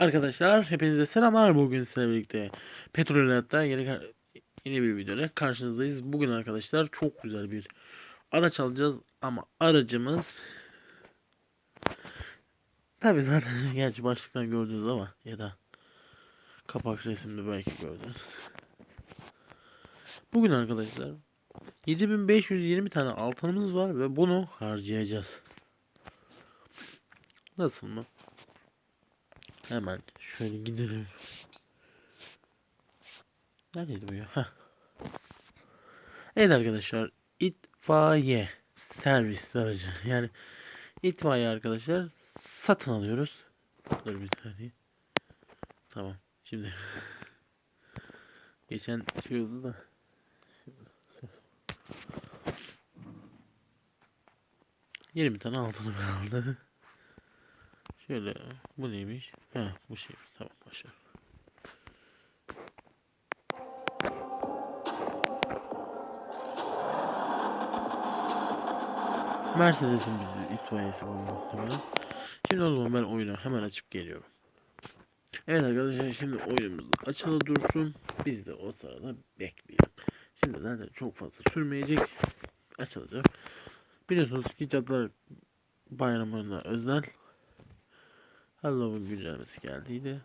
Arkadaşlar hepinize selamlar. Bugün sizlerle birlikte Petrol Hayat'ta yeni, yeni bir videoyla karşınızdayız. Bugün arkadaşlar çok güzel bir araç alacağız ama aracımız Tabi zaten gerçi başlıktan gördünüz ama ya da kapak resimde belki gördünüz. Bugün arkadaşlar 7520 tane altınımız var ve bunu harcayacağız. Nasıl mı? Hemen şöyle gidelim. Neredeydi bu ya? Heh. Evet arkadaşlar itfaiye servis aracı yani itfaiye arkadaşlar satın alıyoruz. Dur bir saniye. Tamam şimdi geçen şey oldu da Yirmi tane altını aldı. Şöyle bu neymiş? Ha bu şey tamam başla. Mercedes'in bizi itfaiyesi bu muhtemelen. Şimdi o zaman ben oyunu hemen açıp geliyorum. Evet arkadaşlar şimdi oyunumuz açılı dursun. Biz de o sırada bekleyelim. Şimdi zaten çok fazla sürmeyecek. Açılacak. Biliyorsunuz ki Cadılar Bayramı'na özel Halloween güncellemesi geldiydi.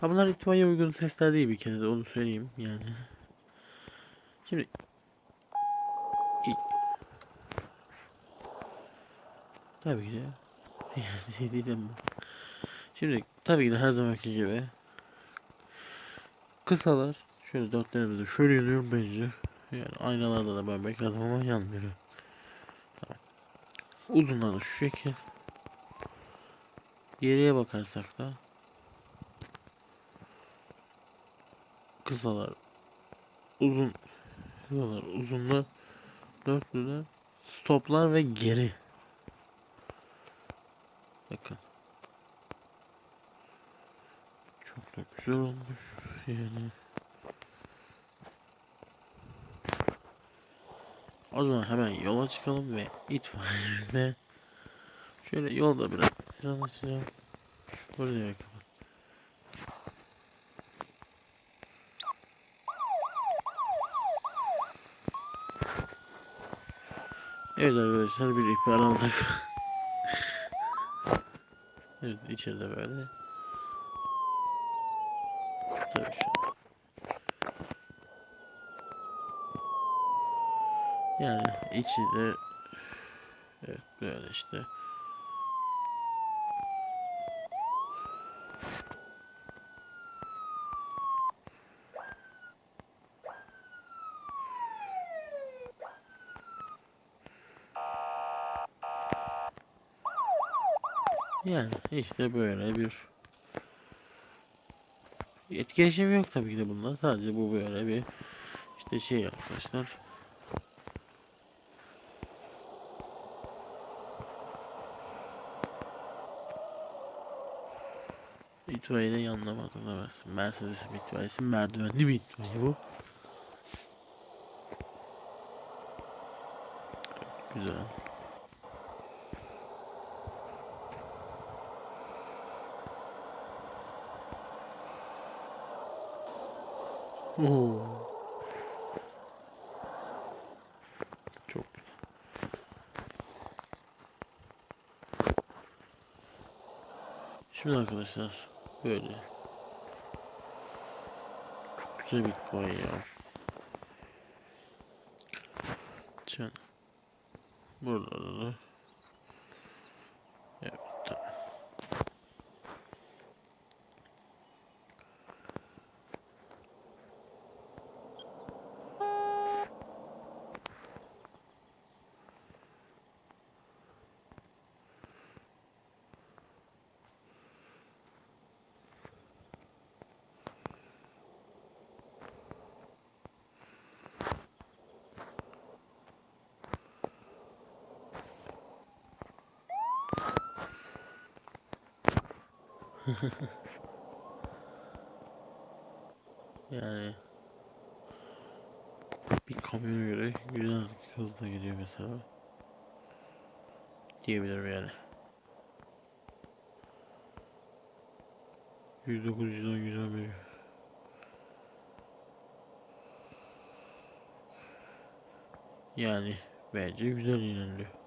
Ha bunlar itfaiye uygun sesler değil bir kere de onu söyleyeyim yani. Şimdi Tabii ki de yani şey Şimdi tabii ki de her zamanki gibi kısalar şöyle dörtlerimizde şöyle yanıyor bence yani aynalarda da ben bekledim ama yanmıyor. Tamam. uzunlar da şu şekil. Geriye bakarsak da kısalar uzun kısalar uzunlar dörtlüler stoplar ve geri. Bakın. Çok da güzel olmuş. Yani o zaman hemen yola çıkalım ve itfaiyemizde şöyle yolda biraz sıra açacağım buraya bakalım Evet arkadaşlar bir ihbar aldık. evet içeride böyle. Tabii şu. Yani içi de evet böyle işte. Yani işte böyle bir etkileşim yok tabii ki de bunda. Sadece bu böyle bir işte şey arkadaşlar. İtfaiye'de yanlamadım da Mercedes'in itfaiyesi merdivenli bir itfaiye bu. Güzel. Oo. Çok. Şimdi arkadaşlar böyle çok güzel boy ya. Can. Burada da Evet tamam. yani bir kamyona göre güzel hızla gidiyor mesela. Diyebilirim yani. 109 110 111 Yani bence güzel ilerliyor.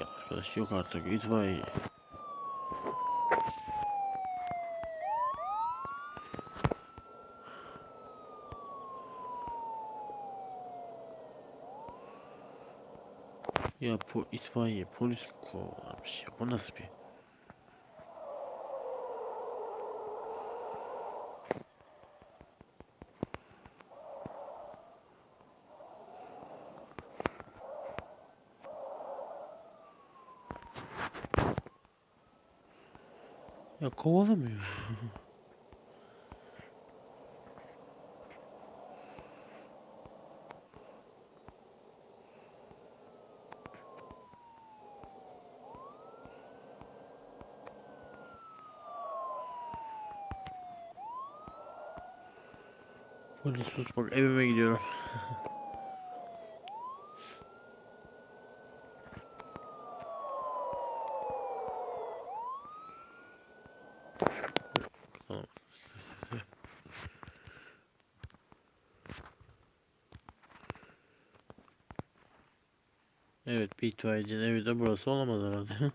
Ya arkadaş yok artık itfaiye. Ya po itfaiye polis kovalarmış ya bu nasıl bir Ya kovalamıyor. Polis sus bak evime gidiyorum. Evet bir itfaiyecinin evi de burası olamaz herhalde.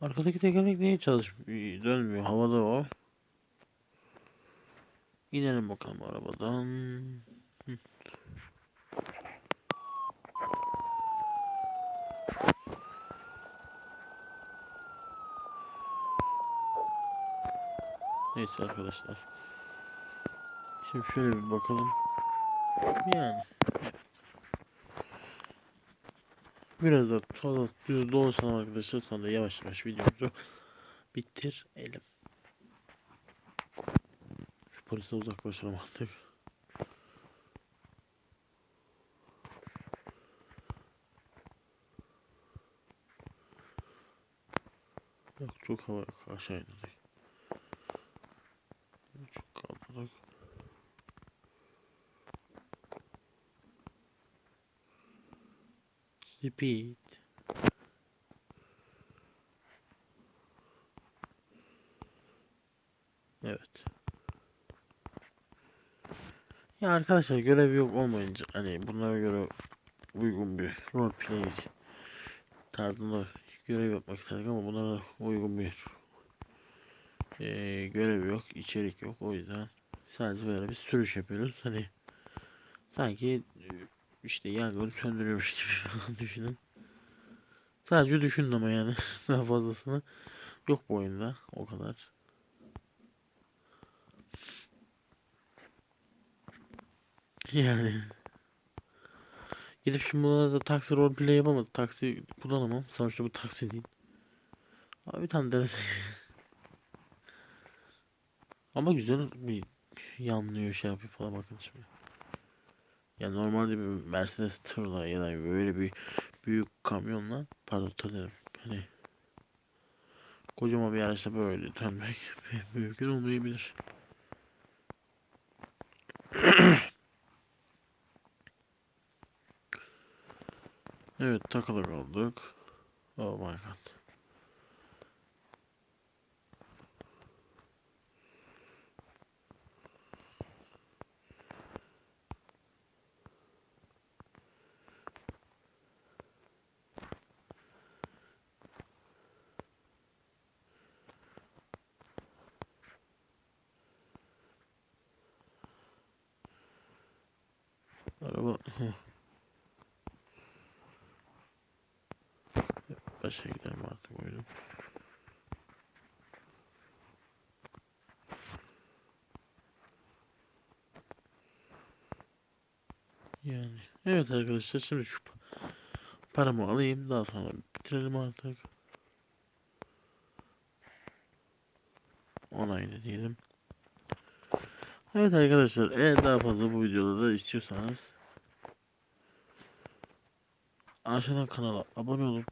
Arkadaki tekerlek niye çalışmıyor? Dönmüyor. Havada o. İnelim bakalım arabadan. Neyse arkadaşlar. Şimdi şöyle bir bakalım. Yani. Biraz da fazla düz dolaşalım arkadaşlar. Sonra yavaş yavaş videomuzu bitirelim. Şu polise uzaklaşalım artık. Yok çok hava yok. Aşağı indik. Çok kaldırdık. Speed. Evet. Ya arkadaşlar görev yok olmayınca hani bunlara göre uygun bir roleplay tarzında görev yapmak istedik ama bunlara uygun bir eee görev yok, içerik yok. O yüzden sadece böyle bir sürüş yapıyoruz. Hani sanki e, işte yangını söndürüyormuş gibi düşünün. Sadece düşünün ama yani daha fazlasını yok bu oyunda o kadar. Yani gidip şimdi buna da taksi roleplay yapamadı. Taksi kullanamam. Sonuçta bu taksi değil. Abi bir tane denese. Ama güzel bir yanlıyor şey yapıyor falan bakın şimdi. Ya normalde bir Mercedes tırla ya da böyle bir büyük kamyonla pardon tır. Hani kocaman bir araçla böyle dönmek mümkün olmayabilir. Evet takılı kaldık. Oh my god. Başa gidelim artık oyunum. Yani evet arkadaşlar şimdi şu pa- paramı alayım daha sonra bitirelim artık. Onaylı diyelim. Evet arkadaşlar eğer daha fazla bu videoda da istiyorsanız aşağıdan kanala abone olup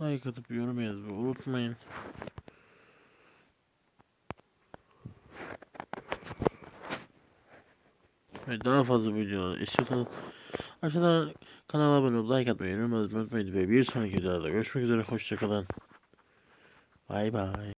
like atıp yorum yazmayı unutmayın. Ve daha fazla videolar istiyorsanız aşağıdan kanala abone olup like atmayı yorum yazmayı unutmayın. Ve bir sonraki videoda görüşmek üzere. Hoşçakalın. Bay bay.